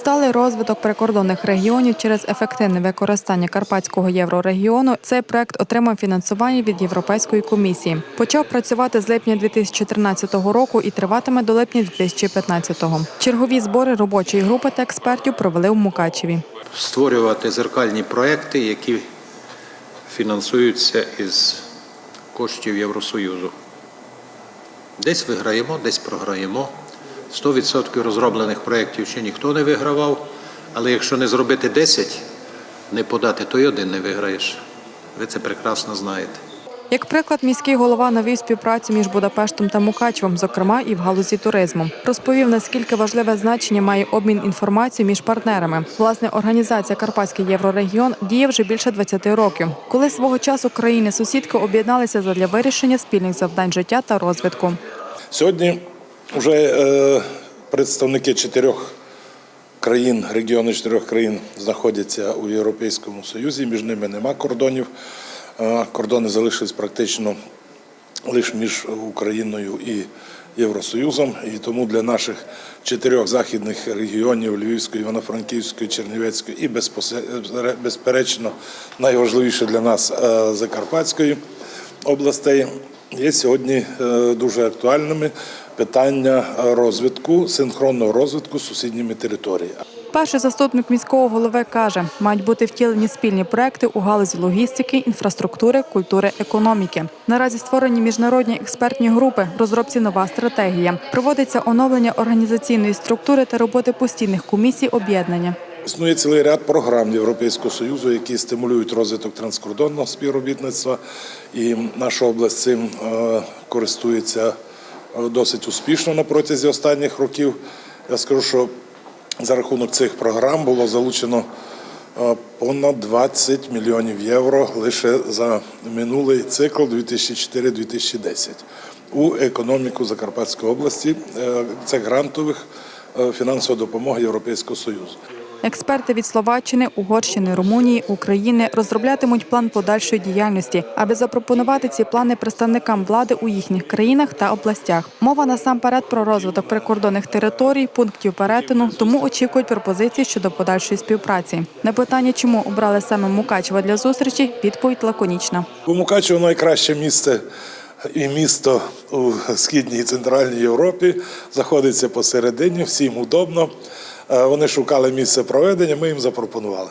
Сталий розвиток прикордонних регіонів через ефективне використання карпатського єврорегіону. Цей проект отримав фінансування від Європейської комісії. Почав працювати з липня 2014 року і триватиме до липня 2015-го. Чергові збори робочої групи та експертів провели в Мукачеві. створювати зеркальні проекти, які фінансуються із коштів Євросоюзу. Десь виграємо, десь програємо. 100% розроблених проєктів ще ніхто не вигравав, але якщо не зробити 10, не подати, то й один не виграєш. Ви це прекрасно знаєте. Як приклад, міський голова навів співпрацю між Будапештом та Мукачевом, зокрема і в галузі туризму. Розповів, наскільки важливе значення має обмін інформацією між партнерами. Власне, організація Карпатський єврорегіон діє вже більше 20 років. Коли свого часу країни-сусідки об'єдналися задля вирішення спільних завдань життя та розвитку. Сьогодні вже е, представники чотирьох країн, регіони чотирьох країн знаходяться у Європейському Союзі. Між ними нема кордонів. Е, кордони залишились практично лише між Україною і Євросоюзом. І тому для наших чотирьох західних регіонів Львівської, Івано-Франківської, Чернівецької і безперечно найважливіше для нас е, Закарпатської областей є сьогодні е, дуже актуальними питання розвитку, синхронного розвитку з сусідніми територіями. Перший заступник міського голови каже, мають бути втілені спільні проекти у галузі логістики, інфраструктури, культури, економіки. Наразі створені міжнародні експертні групи, розробці нова стратегія. Проводиться оновлення організаційної структури та роботи постійних комісій об'єднання. Існує цілий ряд програм Європейського союзу, які стимулюють розвиток транскордонного співробітництва, і наша область цим е, користується е, досить успішно на протязі останніх років. Я скажу, що за рахунок цих програм було залучено е, понад 20 мільйонів євро лише за минулий цикл 2004-2010 у економіку Закарпатської області. Це грантових фінансова допомога Європейського союзу. Експерти від Словаччини, Угорщини, Румунії, України розроблятимуть план подальшої діяльності, аби запропонувати ці плани представникам влади у їхніх країнах та областях. Мова насамперед про розвиток прикордонних територій, пунктів перетину, тому очікують пропозиції щодо подальшої співпраці. На питання, чому обрали саме Мукачева для зустрічі, відповідь лаконічна. Бо Мукачево найкраще місце і місто у східній і центральній Європі знаходиться посередині, всім удобно. Е, Вони шукали місце проведення, ми їм запропонували.